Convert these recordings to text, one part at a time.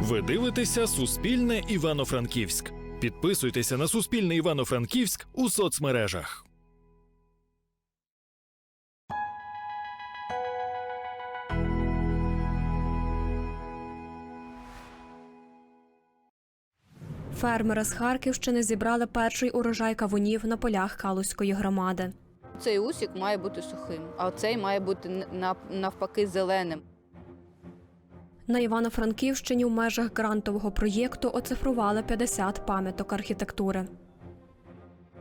Ви дивитеся Суспільне Івано-Франківськ. Підписуйтеся на Суспільне Івано-Франківськ у соцмережах. Фермери з Харківщини зібрали перший урожай кавунів на полях Калузької громади. Цей усік має бути сухим, а цей має бути навпаки зеленим. На Івано-Франківщині в межах грантового проєкту оцифрували 50 пам'яток архітектури.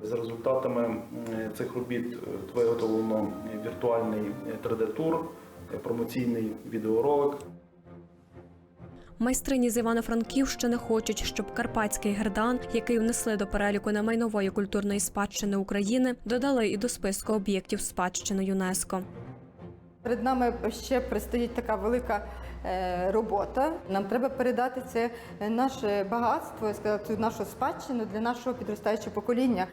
За результатами цих робіт е, виготовлено віртуальний 3D-тур, е, промоційний відеоролик. Майстрині з Івано-Франківщини хочуть, щоб карпатський гердан, який внесли до переліку немайнової культурної спадщини України, додали і до списку об'єктів спадщини ЮНЕСКо. Перед нами ще предстоїть така велика е, робота. Нам треба передати це е, наше багатство, я нашу спадщину для нашого підростаючого покоління.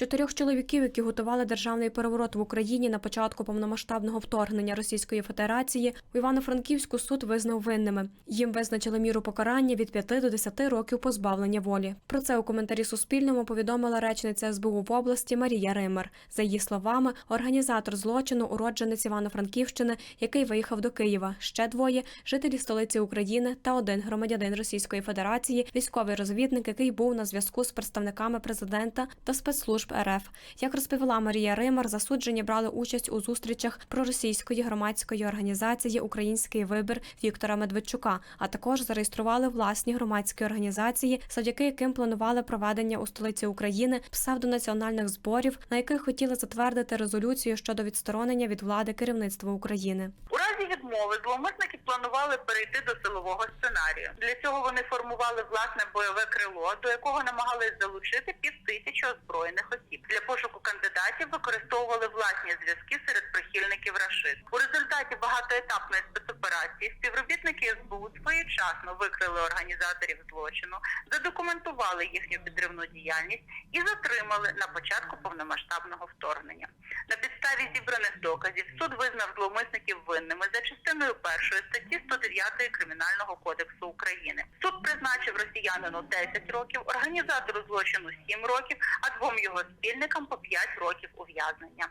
Чотирьох чоловіків, які готували державний переворот в Україні на початку повномасштабного вторгнення Російської Федерації, у Івано-Франківську суд визнав винними. Їм визначили міру покарання від 5 до 10 років позбавлення волі. Про це у коментарі Суспільному повідомила речниця СБУ в області Марія Ример. За її словами, організатор злочину уродженець Івано-Франківщини, який виїхав до Києва. Ще двоє жителі столиці України та один громадянин Російської Федерації, військовий розвідник, який був на зв'язку з представниками президента та спецслужб РФ. Як розповіла Марія Римар, засуджені брали участь у зустрічах проросійської громадської організації Український вибір Віктора Медведчука, а також зареєстрували власні громадські організації, завдяки яким планували проведення у столиці України псевдонаціональних зборів, на яких хотіли затвердити резолюцію щодо відсторонення від влади керівництва України. У разі відмови зловмисники планували перейти до силового сценарію. Для цього вони формували власне бойове крило, до якого намагались залучити півтисячі озброєних осіб. Для пошуку кандидатів використовували власні зв'язки серед прихильників рашизму. У результаті багатоетапної спецоперації співробітники СБУ своєчасно викрили організаторів злочину, задокументували їхню підривну діяльність і затримали на початку повномасштабного вторгнення. На підставі зібраних доказів суд визнав зловмисників винними за частиною першої статті 109 Кримінального кодексу України. Суд призначив росіянину 10 років, організатору злочину 7 років, а двом його спільникам по 5 років ув'язнення.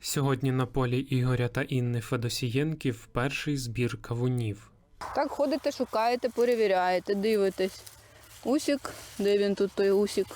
Сьогодні на полі Ігоря та Інни Федосієнків перший збір кавунів. Так ходите, шукаєте, перевіряєте, дивитесь. Усік, де він тут той усік?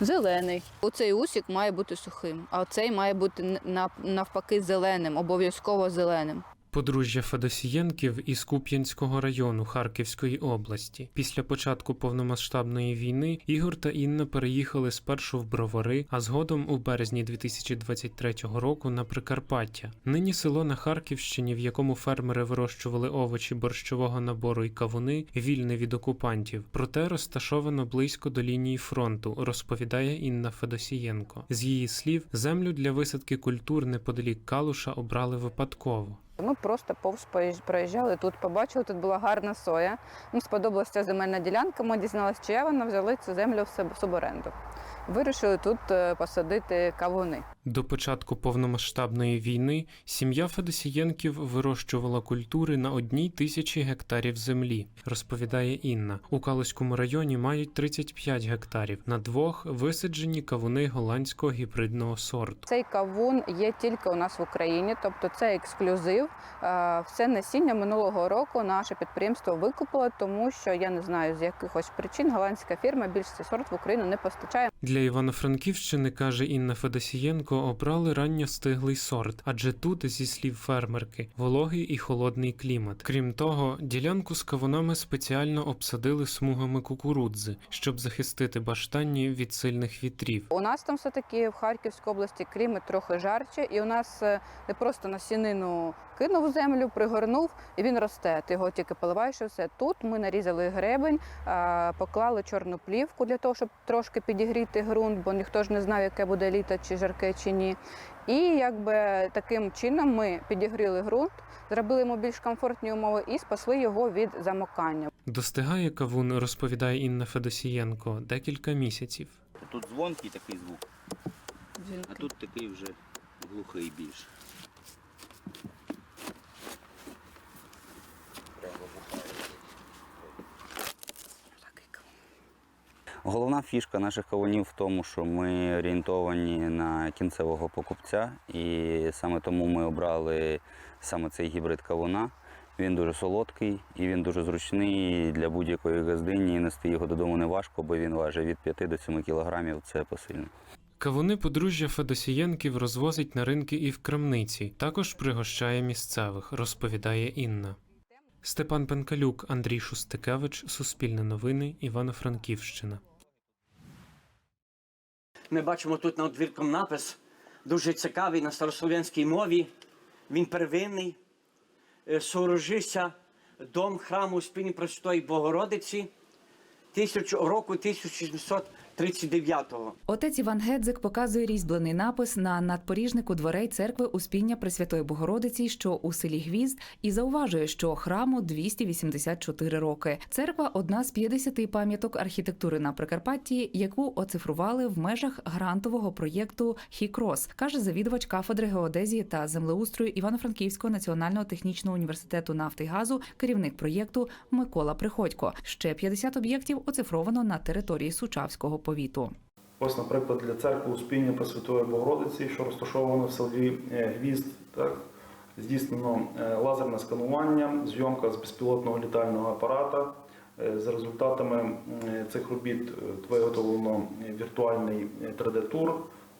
Зелений. Оцей усік має бути сухим, а цей має бути навпаки зеленим, обов'язково зеленим. Подружжя Федосієнків із Куп'янського району Харківської області. Після початку повномасштабної війни Ігор та Інна переїхали спершу в Бровари, а згодом у березні 2023 року на Прикарпаття. Нині село на Харківщині, в якому фермери вирощували овочі борщового набору і кавуни, вільне від окупантів. Проте розташовано близько до лінії фронту, розповідає Інна Федосієнко. З її слів, землю для висадки культур неподалік Калуша обрали випадково. Ми просто повз проїжджали тут, побачили, тут була гарна соя. Нам сподобалася ця земельна ділянка. Ми дізналися, чия вона взяли цю землю в суборенду. Вирішили тут е, посадити кавуни. До початку повномасштабної війни сім'я Федосієнків вирощувала культури на одній тисячі гектарів землі, розповідає Інна. У Калузькому районі мають 35 гектарів. На двох висаджені кавуни голландського гібридного сорту. Цей кавун є тільки у нас в Україні, тобто це ексклюзив. Е, Все насіння минулого року наше підприємство викупило, тому що я не знаю з якихось причин голландська фірма більш цей сорт в Україну не постачає. Для Івано-Франківщини, каже Інна Федосієнко, обрали ранньостиглий сорт, адже тут, зі слів фермерки, вологий і холодний клімат. Крім того, ділянку з кавунами спеціально обсадили смугами кукурудзи, щоб захистити баштанні від сильних вітрів. У нас там все-таки в Харківській області клімат трохи жарче, і у нас е, не просто насінину кинув землю, пригорнув, і він росте. Ти його тільки поливаєш і все. Тут ми нарізали гребень, поклали чорну плівку для того, щоб трошки підігріти ґрунт, бо ніхто ж не знав, яке буде літо, чи жарке, чи ні. І якби таким чином ми підігріли ґрунт, зробили йому більш комфортні умови і спасли його від замокання. Достигає кавун, розповідає Інна Федосієнко, декілька місяців. Тут дзвонкий такий звук. дзвінки. А тут такий вже глухий більше. Головна фішка наших кавунів в тому, що ми орієнтовані на кінцевого покупця, і саме тому ми обрали саме цей гібрид кавуна. Він дуже солодкий і він дуже зручний для будь-якої газдині. Нести його додому не важко, бо він важить від 5 до 7 кілограмів. Це посильно. Кавуни подружжя Федосієнків розвозить на ринки і в крамниці, також пригощає місцевих, розповідає Інна. Степан Пенкалюк, Андрій Шустикевич, Суспільне новини, Івано-Франківщина. Ми бачимо тут над двірком напис, дуже цікавий на старослов'янській мові. Він первинний. Е, Сорожися дом храму Спільні Простої Богородиці року 1700 39-го. Отець Іван Гедзик показує різьблений напис на надпоріжнику дверей церкви Успіння Пресвятої Богородиці, що у селі Гвізд, і зауважує, що храму 284 роки. Церква одна з 50 пам'яток архітектури на Прикарпатті, яку оцифрували в межах грантового проєкту Хікрос, каже завідувач кафедри геодезії та землеустрою Івано-Франківського національного технічного університету нафти і газу, керівник проєкту Микола Приходько. Ще 50 об'єктів оцифровано на території Сучавського повіту. Ось, наприклад, для церкви Успіння Пресвятої Богородиці, що розташовано в селі е, Гвізд, так, здійснено е, лазерне сканування, зйомка з безпілотного літального апарата. Е, За результатами цих робіт виготовлено віртуальний 3D-тур,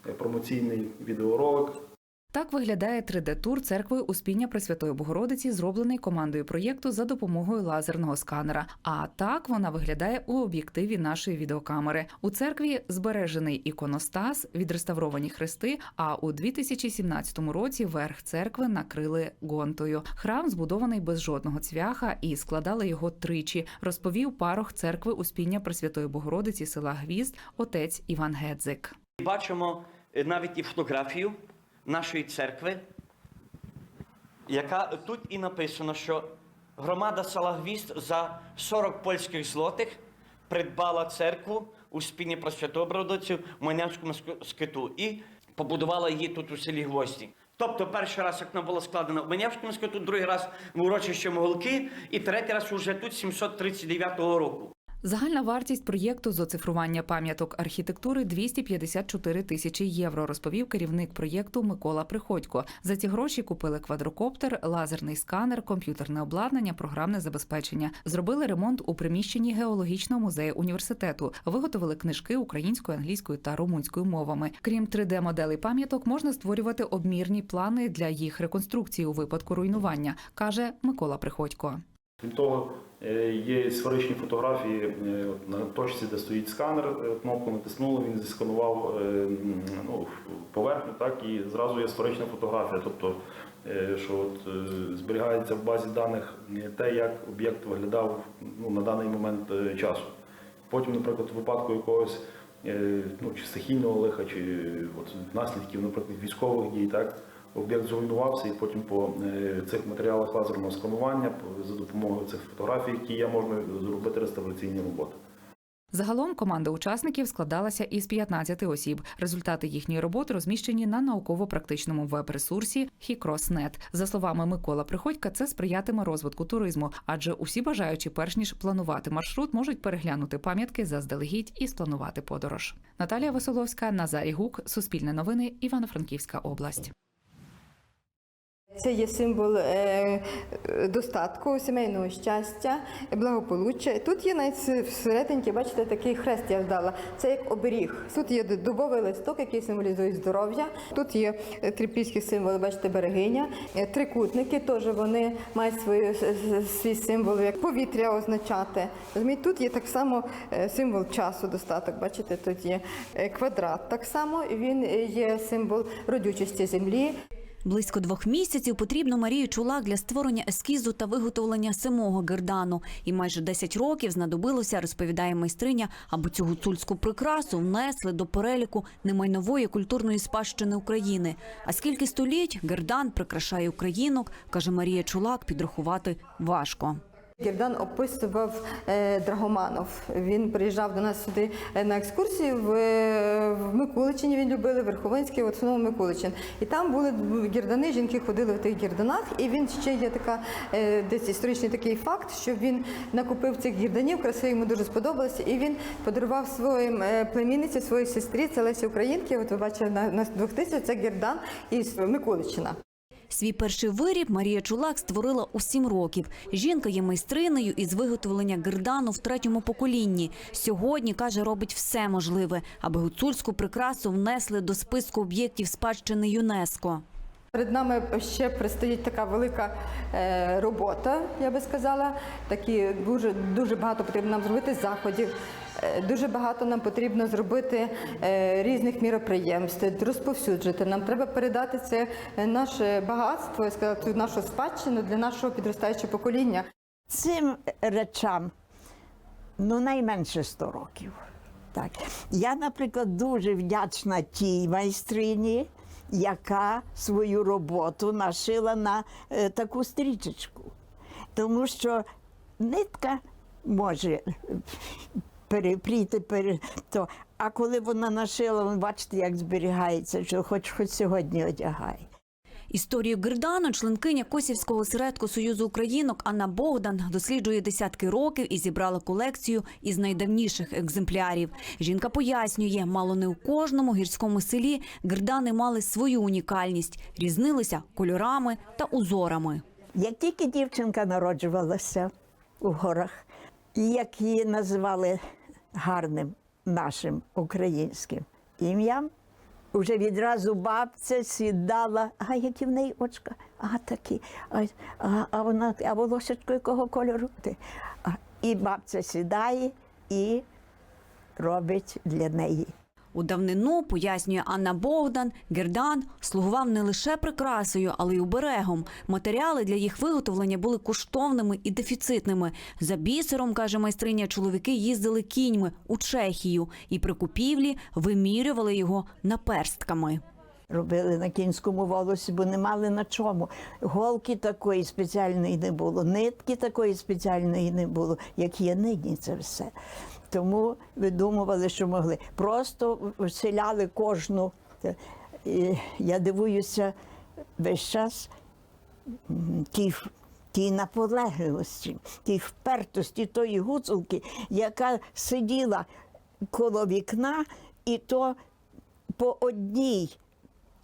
е, промоційний відеоролик, Так виглядає 3D-тур церкви Успіння Пресвятої Богородиці, зроблений командою проєкту за допомогою лазерного сканера. А так вона виглядає у об'єктиві нашої відеокамери. У церкві збережений іконостас, відреставровані хрести. А у 2017 році верх церкви накрили гонтою. Храм збудований без жодного цвяха і складали його тричі. Розповів парох церкви Успіння Пресвятої Богородиці села Гвізд, отець Іван Гедзик. Бачимо е, навіть і фотографію нашої церкви, яка тут і написано, що громада села Гвізд за 40 польських злотих придбала церкву у спільні Пресвятої в Майнянському скиту і побудувала її тут у селі Гвозді. Тобто перший раз, як вона була складена в Манявському скиту, другий раз в урочище Моголки і третій раз уже тут 739 року. Загальна вартість проєкту з оцифрування пам'яток архітектури 254 тисячі євро, розповів керівник проєкту Микола Приходько. За ці гроші купили квадрокоптер, лазерний сканер, комп'ютерне обладнання, програмне забезпечення. Зробили ремонт у приміщенні геологічного музею університету. Виготовили книжки українською, англійською та румунською мовами. Крім 3D-моделей пам'яток, можна створювати обмірні плани для їх реконструкції у випадку руйнування, каже Микола Приходько. Крім того, є сферичні фотографії е, на точці, де стоїть сканер, е, кнопку натиснули, він зісканував е, ну, поверхню, так, і зразу є сферична фотографія. Тобто, е, що от, е, зберігається в базі даних е, те, як об'єкт виглядав ну, на даний момент е, часу. Потім, наприклад, в випадку якогось е, ну, чи стихійного лиха, чи е, от, наслідків, наприклад, військових дій, так, об'єкт зруйнувався, і потім по е, цих матеріалах лазерного сканування за допомогою цих фотографій, які є, можна зробити реставраційні роботи. Загалом команда учасників складалася із 15 осіб. Результати їхньої роботи розміщені на науково-практичному веб-ресурсі Hikros.net. За словами Микола Приходька, це сприятиме розвитку туризму, адже усі бажаючі, перш ніж планувати маршрут, можуть переглянути пам'ятки заздалегідь і спланувати подорож. Наталія Василовська, Назарій Гук, Суспільне новини, Івано-Франківська область. Це є символ е, достатку, сімейного щастя, благополуччя. Тут є навіть всередині, бачите, такий хрест я вдала. Це як оберіг. Тут є дубовий листок, який символізує здоров'я. Тут є е, трипільські символи, бачите, берегиня. Е, Трикутники теж вони мають свою, свій символ, як повітря означати. Тут є так само символ часу, достаток. Бачите, тут є квадрат. Так само він є символ родючості землі. Близько двох місяців потрібно Марії Чулак для створення ескізу та виготовлення самого гердану. І майже 10 років знадобилося, розповідає майстриня, аби цю гуцульську прикрасу внесли до переліку немайнової культурної спадщини України. А скільки століть гердан прикрашає українок, каже Марія Чулак, підрахувати важко. Гірдан описував е, Драгоманов. Він приїжджав до нас сюди е, на екскурсію в, е, в Микуличині. Він любили Верховинський, в основному Микуличин. І там були гірдани, жінки ходили в тих гірданах. І він ще є така десь історичний такий факт, що він накупив цих гірданів, красиво йому дуже сподобалося. І він подарував своїм племінниці, своїй сестрі, це Лесі Українки. От ви бачите на, на 2000 це гірдан із Микуличина. Свій перший виріб Марія Чулак створила у сім років. Жінка є майстринею із виготовлення гердану в третьому поколінні. Сьогодні каже, робить все можливе, аби гуцульську прикрасу внесли до списку об'єктів спадщини ЮНЕСКО. Перед нами ще предстоїть така велика е, робота, я би сказала. Такі дуже дуже багато потрібно нам зробити заходів. Е, Дуже багато нам потрібно зробити е, різних міроприємств, розповсюджити. Нам треба передати це е, наше багатство, цю нашу спадщину для нашого підростаючого покоління. Цим речам ну найменше 100 років. Так. Я, наприклад, дуже вдячна тій майстрині, яка свою роботу нашила на е, таку стрічечку. Тому що нитка може перепріти, пере, то, а коли вона нашила, ви бачите, як зберігається, що хоч хоч сьогодні одягай. Історію гердану членкиня Косівського осередку Союзу Українок Анна Богдан досліджує десятки років і зібрала колекцію із найдавніших екземплярів. Жінка пояснює, мало не у кожному гірському селі гердани мали свою унікальність, різнилися кольорами та узорами. Як тільки дівчинка народжувалася у горах, і як її називали гарним нашим українським ім'ям, вже відразу бабця сідала, а які в неї очка, а такі, а, а, а вона, а волосечко якого кольору? І бабця сідає і робить для неї У давнину, пояснює Анна Богдан, гердан слугував не лише прикрасою, але й оберегом. Матеріали для їх виготовлення були коштовними і дефіцитними. За бісером, каже майстриня, чоловіки їздили кіньми у Чехію і при купівлі вимірювали його наперстками. робили на кінському волосі, бо не мали на чому. Голки такої спеціальної не було, нитки такої спеціальної не було, як є нині це все. Тому видумували, що могли. Просто вселяли кожну. І Я дивуюся весь час тій, тій наполегливості, тій впертості тої гуцулки, яка сиділа коло вікна, і то по одній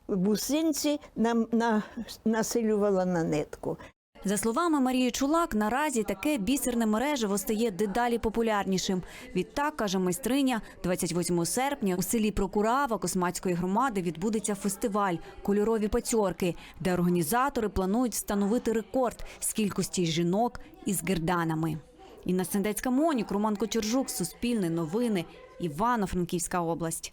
бусинці нам на, насилювала на нитку. За словами Марії Чулак, наразі таке бісерне мережево стає дедалі популярнішим. Відтак, каже майстриня, 28 серпня у селі Прокурава Космацької громади відбудеться фестиваль Кольорові пацьорки, де організатори планують встановити рекорд з кількості жінок із герданами. Інна Сендецька Монік, Роман Кочержук, Суспільне новини, Івано-Франківська область.